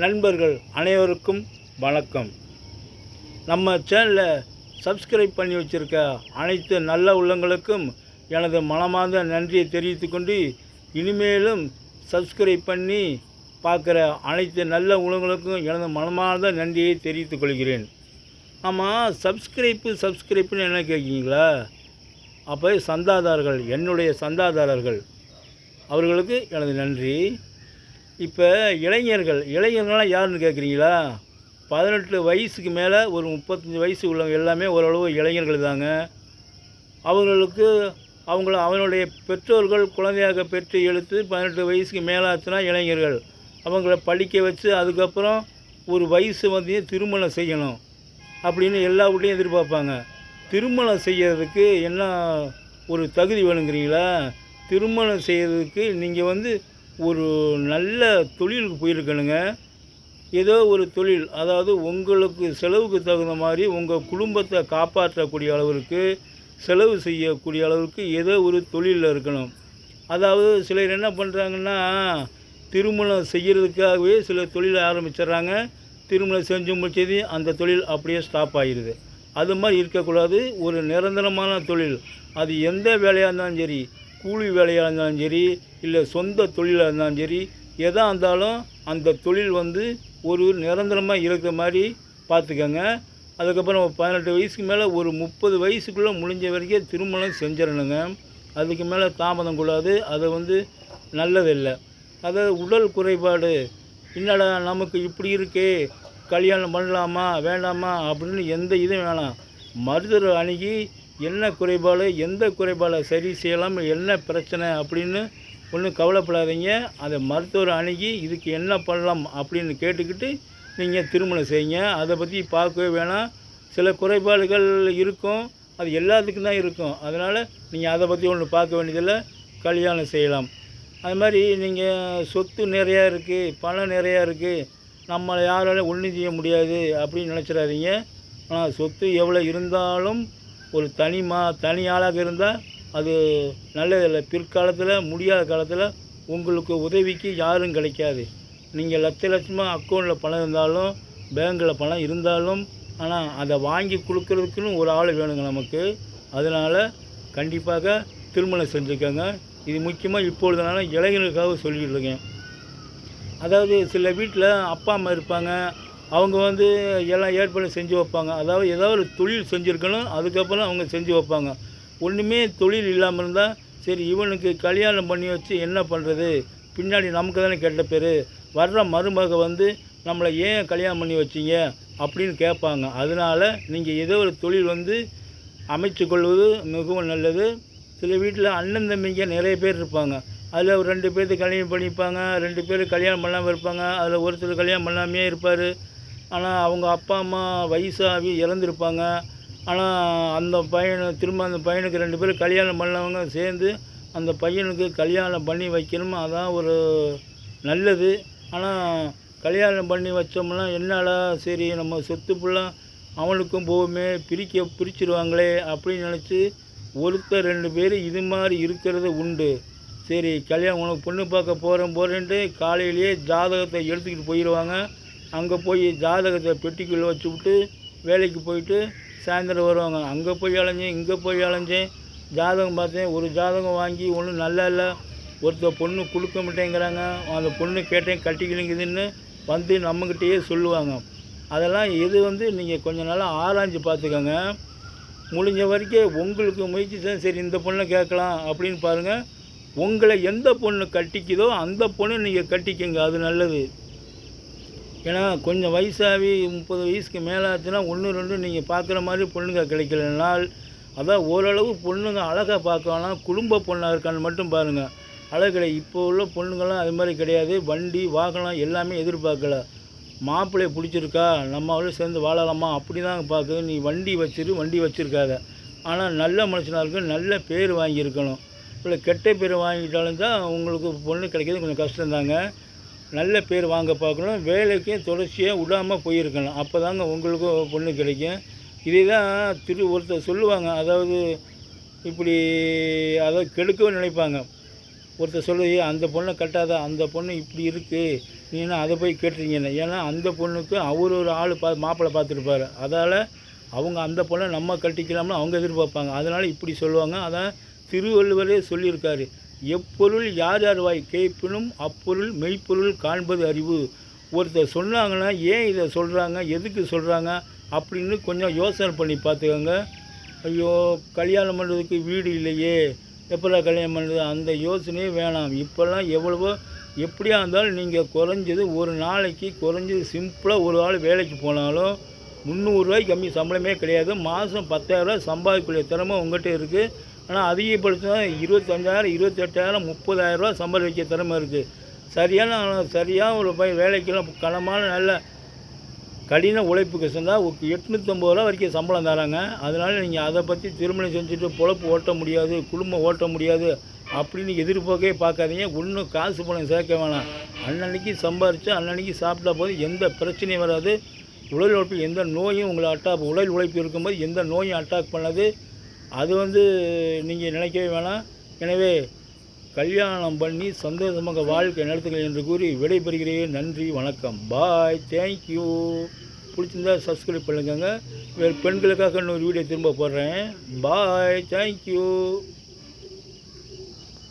நண்பர்கள் அனைவருக்கும் வணக்கம். நம்ம சேனலை சப்ஸ்கிரைப் பண்ணி வச்சுருக்க அனைத்து நல்ல உள்ளங்களுக்கும் எனது மனமார்ந்த நன்றியை தெரிவித்து கொண்டு இனிமேலும் சப்ஸ்கிரைப் பண்ணி பார்க்குற அனைத்து நல்ல உள்ளங்களுக்கும் எனது மனமார்ந்த நன்றியை தெரிவித்துக் கொள்கிறேன். ஆமாம் சப்ஸ்கிரைப்பு சப்ஸ்கிரைப்புன்னு என்ன கேட்குறீங்களா? அப்போ சந்தாதாரர்கள் என்னுடைய சந்தாதாரர்கள் அவர்களுக்கு எனது நன்றி. இப்போ இளைஞர்கள் இளைஞர்கள்லாம் யாருன்னு கேட்குறீங்களா பதினெட்டு வயசுக்கு மேலே ஒரு முப்பத்தஞ்சு வயசு உள்ளவங்க எல்லாமே ஓரளவு இளைஞர்கள் தாங்க. அவங்களுக்கு அவங்கள அவனுடைய பெற்றோர்கள் குழந்தையாக பெற்று எடுத்து பதினெட்டு வயசுக்கு மேலாச்சுன்னா இளைஞர்கள். அவங்கள படிக்க வச்சு அதுக்கப்புறம் ஒரு வயசு வந்து திருமணம் செய்யணும் அப்படின்னு எல்லா வீட்லையும் எதிர்பார்ப்பாங்க. திருமணம் செய்கிறதுக்கு என்ன ஒரு தகுதி வேணுங்கிறீங்களா? திருமணம் செய்கிறதுக்கு நீங்கள் வந்து ஒரு நல்ல தொழிலுக்கு போயிருக்கணுங்க ஏதோ ஒரு தொழில் அதாவது உங்களுக்கு செலவுக்கு தகுந்த மாதிரி உங்கள் குடும்பத்தை காப்பாற்றக்கூடிய அளவிற்கு செலவு செய்யக்கூடிய அளவுக்கு ஏதோ ஒரு தொழிலில் இருக்கணும். அதாவது சிலர் என்ன பண்ணுறாங்கன்னா திருமணம் செய்கிறதுக்காகவே சில தொழிலை ஆரம்பிச்சிடுறாங்க. திருமணம் செஞ்சு முடிச்சது அந்த தொழில் அப்படியே ஸ்டாப் ஆகிடுது அது மாதிரி இருக்கக்கூடாது. ஒரு நிரந்தரமான தொழில். அது எந்த வேலையாக இருந்தாலும் சரி கூலி வேலையாக இருந்தாலும் சரி இல்லை சொந்த தொழிலாக இருந்தாலும் சரி எதாக இருந்தாலும் அந்த தொழில் வந்து ஒரு நிரந்தரமாக இருக்கிற மாதிரி பார்த்துக்கோங்க. அதுக்கப்புறம் பதினெட்டு வயசுக்கு மேலே ஒரு முப்பது வயசுக்குள்ளே முடிஞ்ச வரைக்கும் திருமணம் செஞ்சிடணுங்க. அதுக்கு மேலே தாமதம் கூடாது அது வந்து நல்லதில்லை. அதாவது உடல் குறைபாடு என்னடா நமக்கு இப்படி இருக்கே கல்யாணம் பண்ணலாமா வேண்டாமா அப்படின்னு எந்த இதுவும் வேணாம். மருத்துவர் அணுகி என்ன குறைபாடு எந்த குறைபாடை சரி செய்யலாம் என்ன பிரச்சனை அப்படின்னு ஒன்றும் கவலைப்படாதீங்க. அதை மருத்துவர் அணுகி இதுக்கு என்ன பண்ணலாம் அப்படின்னு கேட்டுக்கிட்டு நீங்கள் திருமணம் செய்யுங்க. அதை பற்றி பார்க்கவே வேணாம். சில குறைபாடுகள் இருக்கும். அது எல்லாத்துக்கும் தான் இருக்கும். அதனால் நீங்கள் அதை பற்றி ஒன்று பார்க்க வேண்டியதில்லை. கல்யாணம் செய்யலாம். அது மாதிரி நீங்கள் சொத்து நிறையா இருக்குது பணம் நிறையா இருக்குது நம்மளை யாராலும் ஒன்றும் செய்ய முடியாது அப்படின்னு நினச்சிடாதீங்க. ஆனால் சொத்து எவ்வளோ இருந்தாலும் ஒரு தனி மா தனி ஆளாக இருந்தால் அது நல்லதில்லை. பிற்காலத்தில் முடியாத காலத்தில் உங்களுக்கு உதவிக்கு யாரும் கிடைக்காது. நீங்கள் லட்ச லட்சமாக அக்கௌண்ட்டில் பணம் இருந்தாலும் பேங்கில் பணம் இருந்தாலும் ஆனால் அதை வாங்கி கொடுக்கறதுக்குன்னு ஒரு ஆள் வேணுங்க நமக்கு. அதனால் கண்டிப்பாக திருமணம் செஞ்சுக்கோங்க. இது முக்கியமாக இப்பொழுதுனால இளைஞர்களுக்காக சொல்லிகிட்டு இருக்கேன். அதாவது சில வீட்டில் அப்பா அம்மா இருப்பாங்க. அவங்க வந்து எல்லாம் ஏற்பாடு செஞ்சு வைப்பாங்க. அதாவது ஏதாவது ஒரு தொழில் செஞ்சுருக்கணும் அதுக்கப்புறம் அவங்க செஞ்சு வைப்பாங்க. ஒன்றுமே தொழில் இல்லாமல் இருந்தால் சரி இவனுக்கு கல்யாணம் பண்ணி வச்சு என்ன பண்ணுறது பின்னாடி நமக்கு தானே கெட்ட பேர். வர்ற மருமக வந்து நம்மளை ஏன் கல்யாணம் பண்ணி வச்சீங்க? அப்படின்னு கேட்பாங்க அதனால் நீங்கள் ஏதோ ஒரு தொழில் வந்து அமைச்சு கொள்வது மிகவும் நல்லது. சில வீட்டில் அண்ணன் தம்பிங்க நிறைய பேர் இருப்பாங்க. அதில் ஒரு ரெண்டு பேர்த்து கல்யாணம் பண்ணிப்பாங்க ரெண்டு பேர் கல்யாணம் பண்ணாமல் இருப்பாங்க. அதில் ஒருத்தர் கல்யாணம் பண்ணாமையே இருப்பார். ஆனால் அவங்க அப்பா அம்மா வயசாகி இறந்துருப்பாங்க. ஆனால் அந்த பையனை திரும்ப அந்த பையனுக்கு ரெண்டு பேரும் கல்யாணம் பண்ணவங்க சேர்ந்து அந்த பையனுக்கு கல்யாணம் பண்ணி வைக்கணும்? அதான் ஒரு நல்லது. ஆனால் கல்யாணம் பண்ணி வச்சோம்னா என்னடா சரி நம்ம சொத்து ஃபுல்லாக அவனுக்கும் போகுமே பிரிக்க பிரிச்சிருவாங்களே அப்படின்னு நினச்சி ஒருத்தர் ரெண்டு பேர் இது மாதிரி இருக்கிறது உண்டு. சரி கல்யாணம் உனக்கு பொண்ணு பார்க்க போகிறேன் போகிறேன்ட்டு காலையிலேயே ஜாதகத்தை எடுத்துக்கிட்டு போயிடுவாங்க அங்கே போய் ஜாதகத்தை பெட்டிக்குள்ளே வச்சு விட்டு வேலைக்கு போயிட்டு சாயந்தரம் வருவாங்க. அங்கே போய் அலைஞ்சேன் இங்கே போய் அலைஞ்சேன். ஜாதகம் பார்த்தேன் ஒரு ஜாதகம் வாங்கி ஒன்றும் நல்லா இல்லை. ஒருத்தர் பொண்ணு கொடுக்க மாட்டேங்கிறாங்க. அந்த பொண்ணு கேட்டேன் கட்டிக்கலிங்குதுன்னு வந்து நம்மக்கிட்டேயே சொல்லுவாங்க. அதெல்லாம் இது வந்து நீங்கள் கொஞ்ச நாளாக ஆராய்ஞ்சு பார்த்துக்கோங்க. முடிஞ்ச வரைக்கும் உங்களுக்கு முயற்சி தான் சரி இந்த பொண்ணை கேட்கலாம் அப்படின்னு பாருங்கள் உங்களை எந்த பொண்ணு கட்டிக்குதோ அந்த பொண்ணு நீங்கள் கட்டிக்கங்க. அது நல்லது. ஏன்னா கொஞ்சம் வயசாகி முப்பது வயசுக்கு மேலே ஆச்சுன்னா ஒன்று ரெண்டு நீங்கள் பார்க்குற மாதிரி பொண்ணுங்க கிடைக்கலனால் அதான் ஓரளவு பொண்ணுங்க அழகாக பார்க்கலாம் குடும்ப பொண்ணாக இருக்கான்னு மட்டும் பாருங்கள் அழகு கிடையாது. இப்போ உள்ள பொண்ணுங்கள்லாம் அது மாதிரி கிடையாது. வண்டி வாகனம் எல்லாமே எதிர்பார்க்கல. மாப்பிள்ளைய பிடிச்சிருக்கா? நம்மளோட சேர்ந்து வாழலாமா? அப்படி தான் பார்க்குது. நீ வண்டி வச்சிரு வண்டி வச்சுருக்காத. ஆனால் நல்ல மனுஷனாக இருக்கு நல்ல பேர் வாங்கியிருக்கணும். இல்லை கெட்ட பேர் வாங்கிட்டாலும் தான் உங்களுக்கு பொண்ணு கிடைக்கிறது கொஞ்சம் கஷ்டம்தாங்க. நல்ல பேர் வாங்க பார்க்கணும். வேலைக்கும் தொடர்ச்சியாக விடாமல் போயிருக்கணும். அப்போ தாங்க உங்களுக்கு பொண்ணு கிடைக்கும். இதே தான் திரு ஒருத்தர் சொல்லுவாங்க. அதாவது இப்படி அதை கெடுக்கவும் நினைப்பாங்க. ஒருத்தர் சொல்லி அந்த பொண்ணை கட்டாத. அந்த பொண்ணு இப்படி இருக்குது நீனா அதை போய் கேட்டுறீங்கன்னு ஏன்னா அந்த பொண்ணுக்கு அவர் ஒரு ஆள் பா மாப்பிள்ளை பார்த்துருப்பாரு. அதால் அவங்க அந்த பொண்ணை நம்ம கட்டிக்கலாம்னு அவங்க எதிர்பார்ப்பாங்க. அதனால் இப்படி சொல்லுவாங்க. அதான் திருவள்ளுவரே சொல்லியிருக்காரு. எப்பொருள் யார் யார் வாய் கேட்பினும் அப்பொருள் மெய்ப்பொருள் காண்பது அறிவு. ஒருத்தர் சொன்னாங்கன்னா ஏன் இதை சொல்கிறாங்க எதுக்கு சொல்கிறாங்க அப்படின்னு கொஞ்சம் யோசனை பண்ணி பார்த்துக்கோங்க. ஐயோ கல்யாணம் பண்ணுறதுக்கு வீடு இல்லையே. எப்படா கல்யாணம் பண்ணுறது அந்த யோசனையே வேணாம். இப்போல்லாம் எவ்வளவோ எப்படியா இருந்தாலும் நீங்கள் குறைஞ்சது ஒரு நாளைக்கு குறைஞ்சது சிம்பிளாக ஒரு ஆள் வேலைக்கு போனாலும் முந்நூறுரூவாய்க்கு கம்மி சம்பளமே கிடையாது. மாதம் பத்தாயிரரூவா சம்பாதிக்கக்கூடிய திறமை உங்கள்கிட்ட இருக்குது ஆனால் அதிகப்படுத்தினா இருபத்தஞ்சாயிரம் இருபத்தெட்டாயிரம் முப்பதாயிரரூவா சம்பாதிக்க திறமை இருக்குது சரியான சரியாக ஒரு பையன் வேலைக்கெல்லாம் கனமான நல்ல கடின உழைப்புக்கு செஞ்சால் எட்நூற்றம்பது ரூபா வரைக்கும் சம்பளம் தராங்க. அதனால் நீங்கள் அதை பற்றி திருமணம் செஞ்சுட்டு பொழப்பு ஓட்ட முடியாது குடும்பம் ஓட்ட முடியாது அப்படின்னு எதிர்பார்க்கவே பார்க்காதீங்க. ஒன்றும் காசு பணம் சேர்க்க வேணாம். அன்னன்னைக்கு சம்பாரித்து அன்னன்னைக்கு சாப்பிட்டா போது எந்த பிரச்சனையும் வராது. உடல் உழைப்பு எந்த நோயும் உங்களை அட்டாக் உடல் உழைப்பு இருக்கும்போது எந்த நோயும் அட்டாக் பண்ணாது. அது வந்து நீங்கள் நினைக்கவே வேணாம். எனவே கல்யாணம் பண்ணி சந்தோஷமாக வாழ்க்கை நடத்துங்கள் என்று கூறி விடைபெறுகிறேன். நன்றி வணக்கம். பாய் தேங்க்யூ பிடிச்சிருந்தா சப்ஸ்கிரைப் பண்ணுங்க வேறு பெண்களுக்காக இன்னொரு வீடியோ திரும்ப போடுறேன். Bye thank you